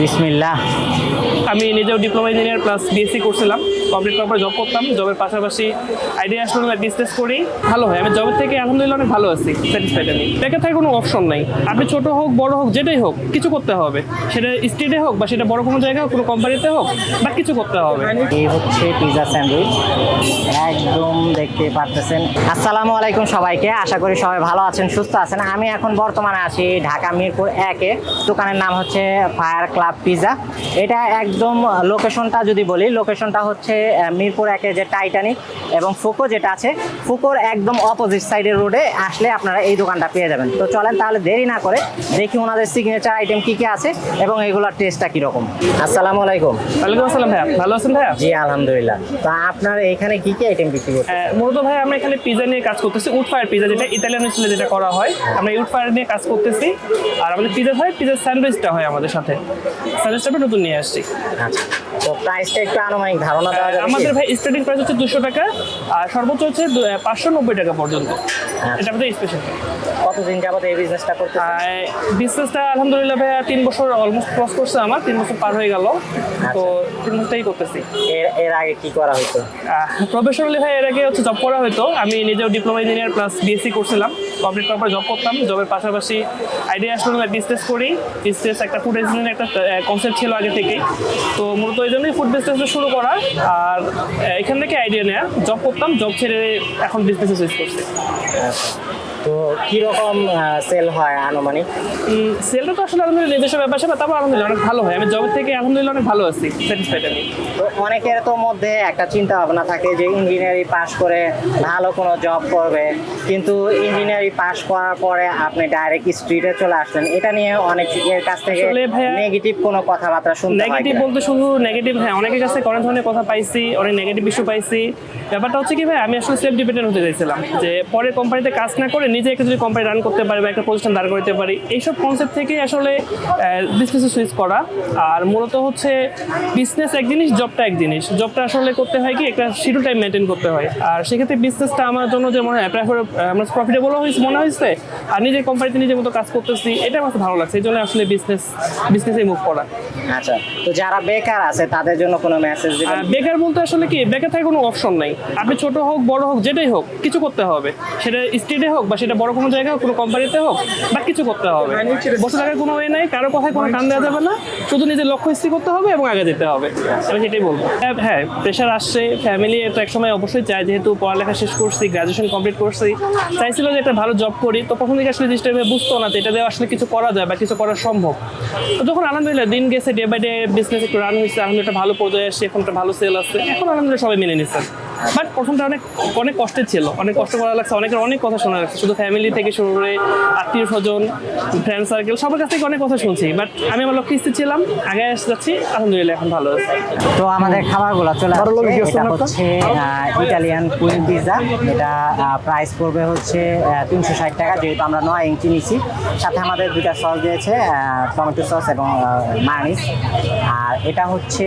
বিসমিল্লাহ। আমি নিজেও ডিপ্লোমা ইঞ্জিনিয়ার প্লাস বিএসসি করছিলাম। কমপ্লিট করার জব করতাম জবের পাশাপাশি আইডিয়া আসলে বিজনেস করি। ভালো হয়, আমি জবের থেকে আলহামদুলিল্লাহ অনেক ভালো আছি স্যাটিসফাইড আমি। বেকার থাকার কোনো অপশন নাই। আপনি ছোট হোক, বড় হোক, যেটাই হোক, কিছু করতে হবে। সেটা স্টেটে হোক বা সেটা বড় কোনো জায়গায় হোক, কোনো কোম্পানিতে হোক, বা কিছু করতে হবে। এই হচ্ছে পিজা স্যান্ডউইচ একদম দেখতে পাচ্ছেন আসসালামু আলাইকুম সবাইকে। আশা করি সবাই ভালো আছেন, সুস্থ আছেন। আমি এখন বর্তমানে আছি ঢাকা মিরপুর একে দোকানের নাম হচ্ছে ফায়ার ক্লাব পিজা এটা একদম লোকেশনটা যদি বলি লোকেশনটা হচ্ছে মিরপুর একে যে টাইটানিক এবং ফুকো যেটা আছে ফুকোর একদম অপোজিট সাইডের রোডে আসলে আপনারা এই দোকানটা পেয়ে যাবেন। তো চলেন তাহলে দেরি না করে দেখি ওনাদের সিগনেচার আইটেম কি কি আছে এবং এগুলোর টেস্টটা কীরকম। আসসালামু আলাইকুম। ওয়ালাইকুম আসসালাম ভাইয়া। ভালো আছেন ভাইয়া? জি আলহামদুলিল্লাহ। তো আপনার এখানে কি কি আইটেম বিক্রি করছেন মূলত ভাই আমরা এখানে পিজা নিয়ে কাজ করতেছি উড ফায়ার পিজা যেটা ইতালিয়ান স্টাইলে যেটা করা হয়। আমরা উড ফায়ার নিয়ে কাজ করতেছি। আর আমাদের পিজা হয় পিজার স্যান্ডউইচটা হয় আমাদের সাথে। স্যান্ডউইচটা নতুন নিয়ে আসছি। আচ্ছা। তো প্রাইসটা একটু আনুমানিক ধারণা যাবে কি? আমাদের ভাই স্টার্টিং প্রাইস হচ্ছে দুশো টাকা আর সর্বোচ্চ হচ্ছে পাঁচশো নব্বই টাকা পর্যন্ত। এটা আমাদের স্পেশাল কতদিন যাবত এই বিজনেসটা করতে বিজনেসটা আলহামদুলিল্লাহ ভাইয়া তিন বছর অলমোস্ট ক্রস করছে আমার তিন বছর পার হয়ে গেল। তো তিন বছরটাই করতেছি। এর এর আগে কি করা হতো প্রফেশনালি ভাই এর আগে হচ্ছে জব করা হতো আমি নিজেও ডিপ্লোমা ইঞ্জিনিয়ার প্লাস বিএসসি করছিলাম। কমপ্লিট করার পর জব করতাম। জবের পাশাপাশি আইডিয়া আসলে বিজনেস করি। বিজনেস একটা ফুড ইঞ্জিনিয়ার একটা কনসেপ্ট ছিল আগে থেকেই। তো মূলত এই জন্যই ফুড বিজনেসটা শুরু করা। আর এখান থেকে আইডিয়া নেয়া জব করতাম জব ছেড়ে এখন বিজনেসে চুজ করছি। তো কীরকম সেল হয় আনুমানিক? সেলটা তো আসলে নিজস্ব ব্যাপার তারপর আলহামদুলিল্লাহ অনেক ভালো হয়। আমি জবের থেকে আলহামদুলিল্লাহ অনেক ভালো আছি স্যাটিসফাইড আমি। তো অনেকের তো মধ্যে একটা চিন্তা ভাবনা থাকে যে ইঞ্জিনিয়ারিং পাস করে ভালো কোনো জব করবে কিন্তু ইঞ্জিনিয়ারিং পাস করার পরে আপনি ডাইরেক্ট স্ট্রিটে চলে আসলেন। এটা নিয়ে অনেকের কাছ থেকে নেগেটিভ কোনো কথাবার্তা শুনতে নেগেটিভ বলতে শুধু নেগেটিভ হ্যাঁ অনেকের কাছে অনেক ধরনের কথা পাইছি অনেক নেগেটিভ ইস্যু পাইছি। ব্যাপারটা হচ্ছে কি ভাই আমি আসলে সেলফ ডিপেন্ডেন্ট হতে চাইছিলাম যে পরে কোম্পানিতে কাজ না করে নিজে একটা যদি কোম্পানি রান করতে পারি বা একটা প্রতিষ্ঠান দাঁড় করতে পারি এইসব কনসেপ্ট থেকে আসলে বিজনেসে সুইচ করা। আর মূলত হচ্ছে বিজনেস এক জিনিস জবটা এক জিনিস। জবটা আসলে করতে হয় কি একটা শিডিউল টাইম মেনটেন করতে হয়। আর সেক্ষেত্রে বিজনেসটা আমার জন্য যে মনে হয় আমার প্রফিটেবলও হয়েছে মনে হয়েছে আর নিজের কোম্পানিতে নিজের মতো কাজ করতেছি এটা আমার ভালো লাগছে। এই জন্য আসলে বিজনেস বিজনেসে মুভ করা। আচ্ছা তো যারা বেকার আছে তাদের জন্য কোনো মেসেজ দিবেন? বেকার বলতে আসলে কি বেকার থাকার কোনো অপশন নাই। আপনি ছোট হোক বড় হোক যেটাই হোক কিছু করতে হবে। সেটা স্টেটে হোক বা সেটা বড় কোনো জায়গায় কোনো কোম্পানিতে হোক বা কিছু করতে হবে। বসে থাকার কোনো ওয়ে নাই কারও কথায় কোনো টান দেওয়া যাবে না। শুধু নিজের লক্ষ্য স্থির করতে হবে এবং আগে যেতে হবে। আমি সেটাই বলব। হ্যাঁ, হ্যাঁ প্রেশার আসছে ফ্যামিলি তো একসময় অবশ্যই চায় যেহেতু পড়ালেখা শেষ করছি গ্রাজুয়েশন কমপ্লিট করছি। চাইছিল যে একটা ভালো জব করি তো প্রথম দিকে আসলে জিনিসটা বুঝতো না যে এটা দিয়ে আসলে কিছু করা যায় বা কিছু করা সম্ভব। তো যখন আলহামদুলিল্লাহ দিন গেছে ডে বাই ডে বিজনেস একটু রান হয়েছে আলহামদুলিল্লাহ ভালো পর্যায়ে আসছে এখন একটা ভালো সেল আছে এখন আলহামদুলিল্লাহ সবাই মেনে নিচ্ছে। বাট প্রথমটা অনেক অনেক কষ্টের ছিল। অনেক কষ্ট করা লাগছে। অনেকের অনেক কথা শোনা লাগছে। শুধু ফ্যামিলি থেকে শুরু করে আত্মীয় স্বজন ফ্রেন্ড সার্কেল সবার কাছ থেকে অনেক কথা শুনছি। বাট আমি আমার লক্ষ্যে স্থির ছিলাম। আগে এসে যাচ্ছি। আলহামদুলিল্লাহ এখন ভালো আছে। তো আমাদের খাবারগুলো চলে আসছে। এটা হচ্ছে ইটালিয়ান কুইন পিজা এটা প্রাইস পড়বে হচ্ছে তিনশো ষাট টাকা। যেহেতু আমরা নয় ইঞ্চি নিচ্ছি সাথে আমাদের দুটা সস দিয়েছে টমেটো সস এবং মানিস আর এটা হচ্ছে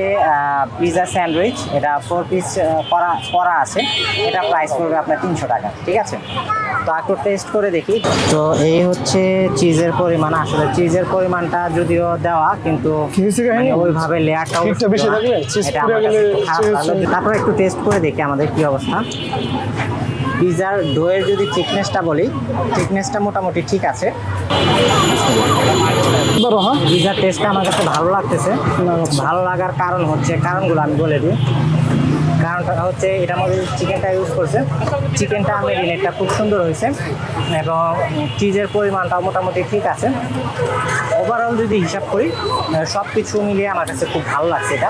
পিজা স্যান্ডউইচ এটা ফোর পিস করা করা আছে এটা প্রাইস পড়বে আপনার তিনশো টাকা ঠিক আছে? তো একটু টেস্ট করে দেখি। তো এই হচ্ছে চিজের পরিমাণ আসলে চিজের পরিমাণটা যদিও দেওয়া কিন্তু মানে ওইভাবে লেয়ারটাও Heat টা বেশি থাকলে cheese এটা পুড়ে আমার কাছে গেলে একটু খারাপ cheese লাগল। তারপর একটু টেস্ট করে দেখি আমাদের কি অবস্থা। পিজার ডোয়ের যদি থিকনেসটা বলি থিকনেসটা মোটামুটি ঠিক আছে। হ্যাঁ। পিজার টেস্টটা আমার কাছে ভালো লাগতেছে। ভালো লাগার কারণ হচ্ছে কারণগুলো আমি বলে দিই। কারণটা হচ্ছে এটার মধ্যে চিকেনটা ইউজ করছে। চিকেনটা মেরিনেটটা খুব সুন্দর হয়েছে এবং চিজের পরিমাণটাও মোটামুটি ঠিক আছে। ওভারঅল যদি হিসাব করি সব কিছু মিলিয়ে আমার কাছে খুব ভালো লাগছে এটা।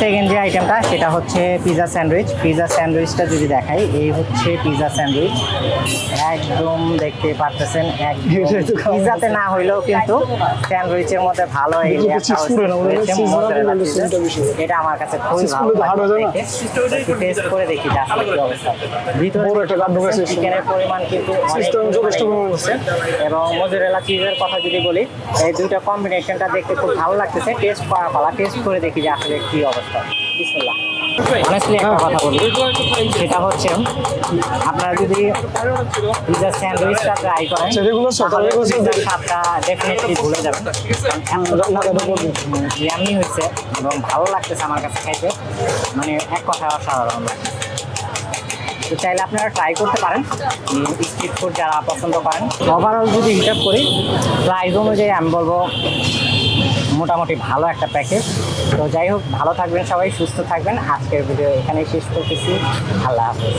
সেকেন্ড যে আইটেমটা সেটা হচ্ছে পিজা স্যান্ডউইচ পিজা স্যান্ডউইচটা যদি দেখাই এই হচ্ছে পিজা স্যান্ডউইচ একদম দেখতে পারতেছেন পিজাতে না হইলেও কিন্তু স্যান্ডউইচের মধ্যে ভালো। এটা আমার কাছে খুবই ভালো পুড়ে তো hard যায় টেস্ট করে দেখি যে আসলে কি অবস্থা। ভিতরে বড় একটা গাঢ় ঢুকেছে। চিকেনের পরিমাণ কিন্তু অনেক Cheese টা যথেষ্ট এবং মোজারেলা চিজের কথা যদি বলি এই দুইটা কম্বিনেশনটা দেখতে খুব ভালো লাগতেছে। টেস্ট করা পালা টেস্ট করে দেখি যে আসলে কি অবস্থা। বিসমিল্লাহ। অনেস্টলি একটা কথা বলি। সেটা হচ্ছে আপনারা যদি পিৎজা স্যান্ডউইচটা ট্রাই করেন আচ্ছা, স্বাদটা ডেফিনেটলি ভুলে যাবেন। ইয়ামি হয়েছে এবং ভালো লাগতেছে আমার কাছে খাইতে মানে এক কথায় অসাধারণ লাগছে তো চাইলে আপনারা ট্রাই করতে পারেন। স্ট্রিট ফুড যারা পছন্দ করেন। ওভারঅল যদি হিসাব করি প্রাইস অনুযায়ী আমি বলব মোটামুটি ভালো একটা প্যাকেজ তো যাই হোক, ভালো থাকবেন সবাই, সুস্থ থাকবেন। আজকের ভিডিও এখানেই শেষ করতেছি। আল্লাহ হাফেজ।